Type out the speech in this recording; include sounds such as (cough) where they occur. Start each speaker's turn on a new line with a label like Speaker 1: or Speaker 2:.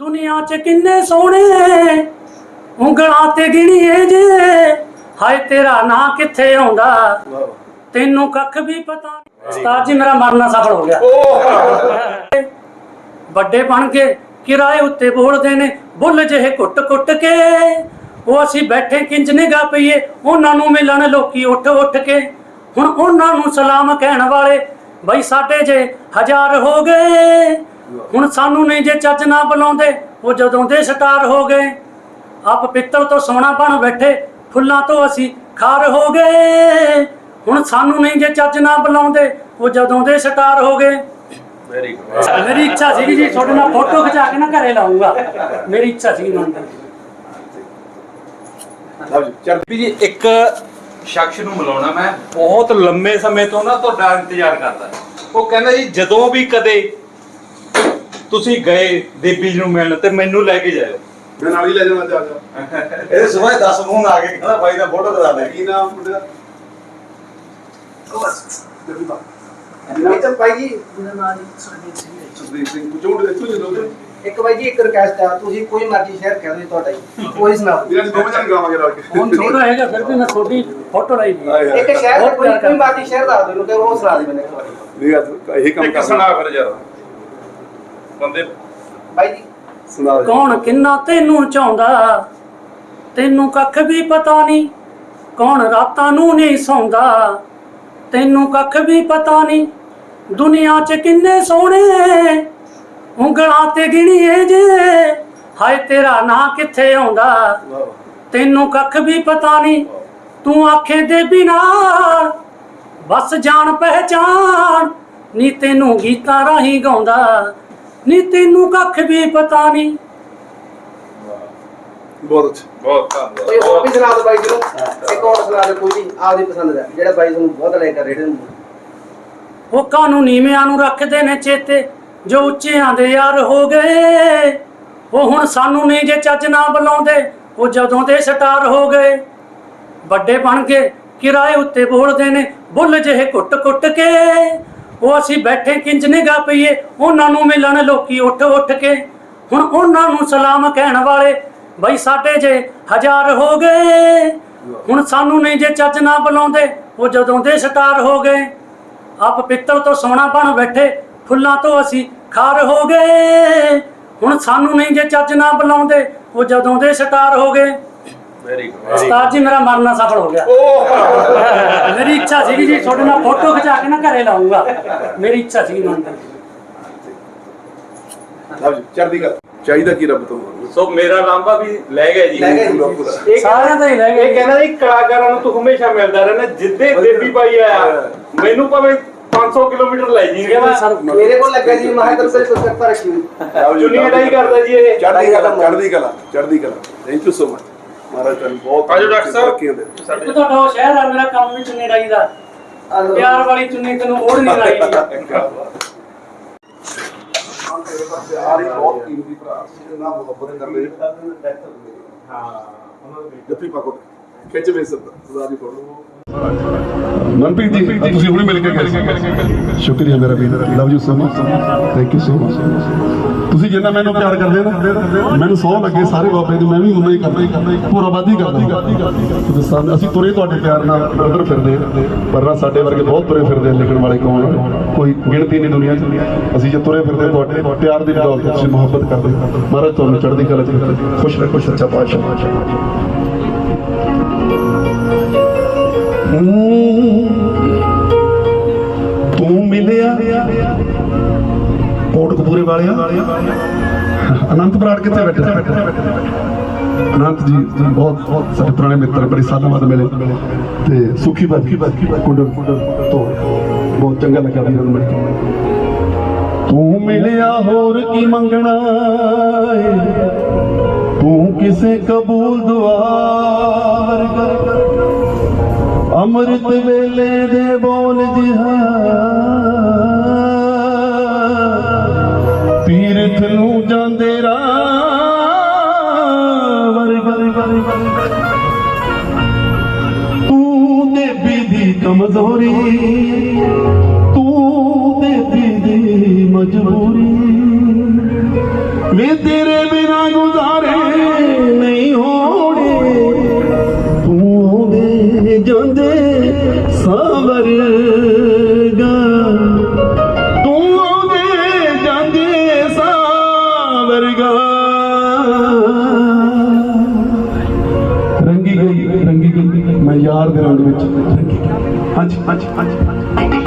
Speaker 1: ਦੁਨੀਆ 'ਚ ਕਿੰਨੇ ਸੋਹਣੇ ਉਂਗਲਾਂ ਤੇ ਗਿਣੀਏ ਜੇ। ਹਾਏ ਤੇਰਾ ਨਾਂ ਕਿੱਥੇ ਆਉਂਦਾ? ਤੈਨੂੰ ਕੱਖ ਵੀ ਪਤਾ ਨਹੀਂ। ਉਸਤਾਦ ਜੀ ਮੇਰਾ ਮਰਨਾ ਸਫਲ ਹੋ ਗਿਆ। ਵੱਡੇ ਬਣ ਕੇ ਕਿਰਾਏ ਉੱਤੇ ਬੋਲਦੇ ਨੇ ਬੁੱਲ ਜਿਹੇ ਕੁੱਟ ਕੁੱਟ ਕੇ। ਉਹ ਅਸੀਂ ਬੈਠੇ ਕਿੰਜ ਨਿਗਾ ਪਈਏ ਉਹਨਾਂ ਨੂੰ ਮਿਲਣ ਲੋਕੀ ਉੱਠ ਉੱਠ ਕੇ। ਹੁਣ ਉਹਨਾਂ ਨੂੰ ਸਲਾਮ ਕਹਿਣ ਵਾਲੇ ਬਈ ਸਾਡੇ ਜੇ ਹਜ਼ਾਰ ਹੋ ਗਏ। ਹੁਣ ਸਾਨੂੰ ਨਹੀਂ ਜੇ ਚੱਜ ਨਾ ਬੁਲਾਉਂਦੇ ਉਹ ਜਦੋਂ ਦੇ ਸਟਾਰ ਹੋ ਗਏ। ਆਪ ਪਿੱਤਲ ਤੋਂ ਸੋਨਾ ਬਣ ਬੈਠੇ ਫੁੱਲਾਂ ਤੋਂ ਅਸੀਂ ਖਾਰ ਹੋ ਗਏ। ਹੁਣ ਸਾਨੂੰ ਨਹੀਂ ਜੇ ਚੱਜ ਨਾ ਬੁਲਾਉਂਦੇ ਉਹ ਜਦੋਂ ਦੇ ਸਟਾਰ ਹੋ ਗਏ। ਮੇਰੀ ਇੱਛਾ ਸੀਗੀ ਜੀ ਤੁਹਾਡੇ ਨਾਲ ਫੋਟੋ ਖਿਚਾ ਕੇ ਨਾ ਘਰੇ ਲਾਉਂਗਾ। ਮੇਰੀ ਇੱਛਾ ਸੀਗੀ ਨਾ
Speaker 2: ਲਓ ਜੀ ਚੱਲ
Speaker 3: ਵੀ ਜੀ ਇੱਕ ਸ਼ਖਸ ਨੂੰ ਮਿਲਾਉਣਾ ਮੈਂ। ਬਹੁਤ ਲੰਮੇ ਸਮੇਂ ਤੋਂ ਨਾ ਤੁਹਾਡਾ ਇੰਤਜ਼ਾਰ ਕਰਦਾ। ਉਹ ਕਹਿੰਦਾ ਜੀ ਜਦੋਂ ਵੀ ਕਦੇ ਤੁਸੀਂ ਗਏ ਦੇਵੀ ਜੀ ਨੂੰ ਮਿਲਣ ਤੇ ਮੈਨੂੰ ਲੈ ਕੇ ਜਾਇਓ।
Speaker 2: ਮੈਂ ਨਾਲ ਹੀ ਲੈ ਜਾਣਾ ਜਾ ਜਾ
Speaker 4: ਇਹ ਸਵੇਰ 10 ਫੋਨ ਆ ਗਏ ਕਹਿੰਦਾ ਬਾਈ ਦਾ ਫੋਟੋ ਕਰਾ ਦੇ
Speaker 2: ਕੀ ਨਾਮ ਮੁੰਡੇ ਦਾ?
Speaker 5: ਇਹ ਤਾਂ ਭਾਈ ਜੀ
Speaker 2: ਸੁਖਦੀਪ ਸਿੰਘ ਪੁਚੋੜ ਦੇ ਤੁਝ ਲੋਕ
Speaker 5: ਇੱਕ ਭਾਈ ਜੀ ਇੱਕ ਰਿਕਵੈਸਟ ਆ ਤੁਸੀਂ ਕੋਈ ਮਰਜ਼ੀ ਸ਼ੇਅਰ ਕਰ ਦਿਓ ਤੁਹਾਡਾ ਜੀ। ਕੋਈ ਸੁਣਾਓ।
Speaker 2: ਵੀਰਾਂ ਜੀ ਦੋਵੇਂ ਜਣ ਗਾਵਾਂਗੇ ਰਲ ਕੇ।
Speaker 1: ਹੁਣ ਛੋਟਾ ਹੈਗਾ ਫਿਰ ਵੀ ਮੈਂ ਤੁਹਾਡੀ ਫੋਟੋ ਲਾਈ ਦੀ।
Speaker 5: ਇੱਕ ਸ਼ੇਅਰ ਕੋਈ ਕੋਈ ਮਰਜ਼ੀ ਸ਼ੇਅਰ ਦੱਸ ਦਿਓ ਕਿ ਉਹ ਸੁਣਾ ਦੇ ਮੈਨੂੰ ਇੱਕ ਵਾਰੀ।
Speaker 2: ਨਹੀਂ ਇਹੀ ਕੰਮ ਕਰਨਾ।
Speaker 3: ਫਿਰ ਜਰਾ ਬੰਦੇ
Speaker 5: ਭਾਈ ਜੀ।
Speaker 2: ਸੁਣਾ।
Speaker 1: ਕੌਣ ਕਿੰਨਾ ਤੈਨੂੰ ਚਾਹੁੰਦਾ? ਤੈਨੂੰ ਕੱਖ ਵੀ ਪਤਾ ਨਹੀਂ। ਕੌਣ ਰਾਤਾਂ ਨੂੰ ਨਹੀਂ ਸੌਂਦਾ? ਤੈਨੂੰ ਕੱਖ ਵੀ ਪਤਾ ਨਹੀਂ। ਦੁਨੀਆ 'ਚ ਕਿੰਨੇ ਸੋਹਣੇ ਉਂਗਲਾਂ ਤੇ ਗਿਣੀਏ ਜੇ। ਹਾਏ ਤੇਰਾ ਨਾਂ ਕਿੱਥੇ ਆਉਂਦਾ?
Speaker 2: ਵਾਹ।
Speaker 1: ਤੈਨੂੰ ਕੱਖ ਵੀ ਪਤਾ ਨਹੀਂ। ਤੂੰ ਆਖੇ ਦੇ ਬਿਨਾ ਬਸ ਜਾਣ ਪਹਿਚਾਨ ਨੀ ਤੈਨੂੰ ਗੀਤਾਂ ਰਾਹੀਂ ਗਾਉਂਦਾ। ਨੀ ਤੈਨੂੰ ਕੱਖ ਵੀ ਪਤਾ ਨਹੀਂ।
Speaker 2: ਬਹੁਤ ਅੱਛਾ।
Speaker 3: ਬਹੁਤ
Speaker 5: ਕੋਈ ਹੋਰ ਵੀ
Speaker 3: ਧੰਨਵਾਦ
Speaker 5: ਸੁਣਾ ਦਿਓ ਬਾਈ ਜੀ ਨੂੰ ਇੱਕ ਹੋਰ ਸੁਣਾ ਦਿਓ ਕੋਈ ਵੀ ਆਪਦੀ ਪਸੰਦ ਦਾ ਜਿਹੜਾ ਬਾਈ ਤੁਹਾਨੂੰ ਬਹੁਤ ਲੈ ਕਰ ਰਹੇ ਨੇ
Speaker 1: ਉਹ ਕਾਨੂੰ ਨੀਵਿਆਂ ਨੂੰ ਰੱਖਦੇ ਨੇ ਚੇਤੇ ਜੋ ਉੱਚਿਆਂ ਦੇ ਯਾਰ ਹੋ ਗਏ। ਉਹ ਹੁਣ ਸਾਨੂੰ ਨਹੀਂ ਜੇ ਚੱਜ ਨਾ ਬੁਲਾਉਂਦੇ ਉਹ ਜਦੋਂ ਦੇ ਸਟਾਰ ਹੋ ਗਏ। ਵੱਡੇ ਬਣ ਕੇ ਕਿਰਾਏ ਉੱਤੇ ਬੋਲਦੇ ਨੇ ਬੁੱਲ ਜਿਹੇ ਕੁੱਟ ਕੁੱਟ ਕੇ। ਉਹ ਅਸੀਂ ਬੈਠੇ ਕਿੰਜ ਨਿਗਾ ਪਈਏ? ਉਹਨਾਂ ਨੂੰ ਮਿਲਣ ਲੋਕੀ ਉੱਠ ਉੱਠ ਕੇ। ਹੁਣ ਉਹਨਾਂ ਨੂੰ ਸਲਾਮ ਕਹਿਣ ਵਾਲੇ ਬਈ ਸਾਡੇ ਜੇ ਹਜ਼ਾਰ ਹੋ ਗਏ ਹੁਣ ਸਾਨੂੰ ਨਹੀਂ ਜੇ ਚੱਜ ਨਾ ਬੁਲਾਉਂਦੇ ਉਹ ਜਦੋਂ ਦੇ ਸਟਾਰ ਹੋ ਗਏ। ਆਪ ਪਿੱਤਲ ਤੋਂ ਸੋਨਾ ਬਣ ਬੈਠੇ ਫੁੱਲਾਂ ਤੋਂ ਅਸੀਂ ਖਾਰ ਹੋ ਗਏ। ਹੁਣ ਸਾਨੂੰ ਨਹੀਂ ਜੇ ਚੱਜ ਨਾ ਬੁਲਾਉਂਦੇ ਉਹ ਜਦੋਂ ਦੇ ਸਟਾਰ ਹੋ ਗਏ।
Speaker 3: ਵੈਰੀ ਗੁੱਡ
Speaker 1: ਉਸਤਾਦ ਜੀ ਮੇਰਾ ਮਰਨਾ ਸਫਲ ਹੋ ਗਿਆ। ਮੇਰੀ ਇੱਛਾ ਸੀਗੀ ਜੀ ਤੁਹਾਡੇ ਨਾਲ ਫੋਟੋ ਖਿਚਾ ਕੇ ਨਾ ਘਰੇ ਲਾਉਂਗਾ ਮੇਰੀ ਇੱਛਾ ਸੀਗੀ ਨਾ
Speaker 2: ਲਓ ਜੀ ਚੜ੍ਹਦੀ ਗੱਲ ਚਾਹੀਦਾ ਕੀ ਰੱਬ ਤੋਂ?
Speaker 3: ਸੋ ਮੇਰਾ ਲਾਂਬਾ ਵੀ ਲੈ ਗਿਆ ਜੀ।
Speaker 5: ਲੈ ਗਿਆ ਜੀ।
Speaker 2: ਪੂਰਾ ਪੂਰਾ।
Speaker 3: ਇਹ
Speaker 1: ਸਾਰਿਆਂ ਦਾ ਹੀ ਲੈ
Speaker 3: ਇਹ ਕਹਿੰਦਾ ਜੀ ਕਲਾਕਾਰਾਂ ਨੂੰ ਤੂੰ ਹਮੇਸ਼ਾ ਮਿਲਦਾ ਰਹਿਣਾ। ਜਿੱਦੇ ਦੇਵੀ ਭਾਈ ਆਇਆ ਮੈਨੂੰ ਭਾਵੇਂ 500 ਕਿਲੋਮੀਟਰ ਲੈ ਜੀ।
Speaker 1: ਇਹ ਸਰ
Speaker 5: ਮੇਰੇ ਕੋਲ ਲੱਗਾ ਜੀ ਮਹਾਦਰ ਸੇ ਸੁਸਕਤਾ ਰੱਖੀ ਹੋਈ
Speaker 2: ਲਓ ਜੀ,
Speaker 3: ਚੁੰਨੀ ਅਡਾਈ ਕਰਦਾ ਜੀ ਇਹ।
Speaker 2: ਚੜ੍ਹਦੀ ਕਲਾ ਚੜ੍ਹਦੀ ਕਲਾ ਚੜ੍ਹਦੀ ਕਲਾ। ਥੈਂਕ ਯੂ ਸੋ ਮਚ ਮਹਾਰਾਜ ਤੁਹਾਨੂੰ ਬਹੁਤ
Speaker 3: ਆਜੋ ਡਾਕਟਰ ਸਾਹਿਬ।
Speaker 2: ਦੇਵੇ।
Speaker 1: ਇੱਕ ਤੁਹਾਡਾ ਉਹ ਸ਼ਹਿਰ ਆ ਮੇਰਾ ਕੰਮ ਵੀ ਚੁੰਨੀ ਡਾਈ ਦਾ। ਪਿਆਰ ਵਾਲੀ ਚੁੰਨੀ ਤੈਨੂੰ ਓੜ ਨਹੀਂ ਲਾਈ। (laughs) ਦੀ
Speaker 2: ਪਿਆਰ ਹੀ ਬਹੁਤ ਕੀਮਤੀ ਭਰਾ। ਸੀ ਨਾ ਮੁਹੱਬਤ ਕਰਦੇ ਹਾਂ ਜੱਫੀ ਪਾਕੋ ਖਿੱਚ ਵੇ ਸਰ ਸਰਦਾਰ ਜੀ ਫੋਟੋ
Speaker 6: ਮਨਪ੍ਰੀਤ ਜੀ ਤੁਸੀਂ ਹੁਣੇ ਮਿਲ ਕੇ ਗਏ। ਸ਼ੁਕਰੀਆ ਮੇਰਾ ਵੀਰ। Love you so much thank you so much ਤੁਸੀਂ ਜਿੰਨਾ ਮੈਨੂੰ ਪਿਆਰ ਕਰਦੇ ਨਾ, ਮੈਨੂੰ ਸੌ ਲੱਗੇ ਸਾਰੇ ਬਾਬੇ ਦੀ, ਮੈਂ ਵੀ ਉਨਾ ਹੀ ਕਰਦਾ ਪੂਰਾ ਵਾਦੀ ਕਰਦਾ। ਸਾਨੂੰ- ਅਸੀਂ ਤੁਰੇ ਤੁਹਾਡੇ ਪਿਆਰ ਨਾਲ, ਉਧਰ ਫਿਰਦੇ ਪਰ ਨਾ ਸਾਡੇ ਵਰਗੇ ਬਹੁਤ ਤੁਰੇ ਫਿਰਦੇ ਲਿਖਣ ਵਾਲੇ ਕੌਣ ਕੋਈ ਗਿਣਤੀ ਨਹੀਂ ਦੁਨੀਆ 'ਚ। ਅਸੀਂ ਜੇ ਤੁਰੇ ਫਿਰਦੇ ਤੁਹਾਡੇ ਪਿਆਰ ਦੀ ਬਦੌਲਤ ਤੁਸੀਂ ਮੁਹੱਬਤ ਕਰਦੇ ਮਹਾਰਾਜ, ਤੁਹਾਨੂੰ ਚੜ੍ਹਦੀ ਕਲਾ 'ਚ ਰੱਖੇ। ਖੁਸ਼ ਰੱਖੋ ਸੱਚਾ ਪਾਤਸ਼ਾਹ। ਵਾਲਿਆ? ਅਨੰਤ ਬਰਾੜ ਕਿੱਥੇ ਬੈਠਾ? ਅਨੰਤ ਜੀ ਬਹੁਤ ਬਹੁਤ ਸਾਡੇ ਪੁਰਾਣੇ ਮਿੱਤਰ, ਬੜੇ ਸਾਲਾਂ ਬਾਅਦ ਮਿਲੇ। ਤੇ ਸੁਖੀ ਬਾਕੀ ਬਾਕੀ ਕੁੰਡਲ ਕੁੰਡਲ ਤੋਂ ਬਹੁਤ ਚੰਗਾ ਲੱਗਾ ਵੀਰਾਂ ਨੂੰ ਮਿਲ ਕੇ। ਤੂੰ ਮਿਲਿਆ ਹੋਰ ਕੀ ਮੰਗਣਾ ਏ? ਤੂੰ ਕਿਸੇ ਕਬੂਲ ਦੁਆ ਨੂੰ ਜਾਂਦੇ ਰਾਹ। ਵਰਗਾ ਤੂੰ ਦੇਵੀ ਦੀ ਕਮਜ਼ੋਰੀ। ਤੂੰ ਦੇਵੀ ਦੀ ਮਜਬੂਰੀ। பேர் அனுபவிச்சு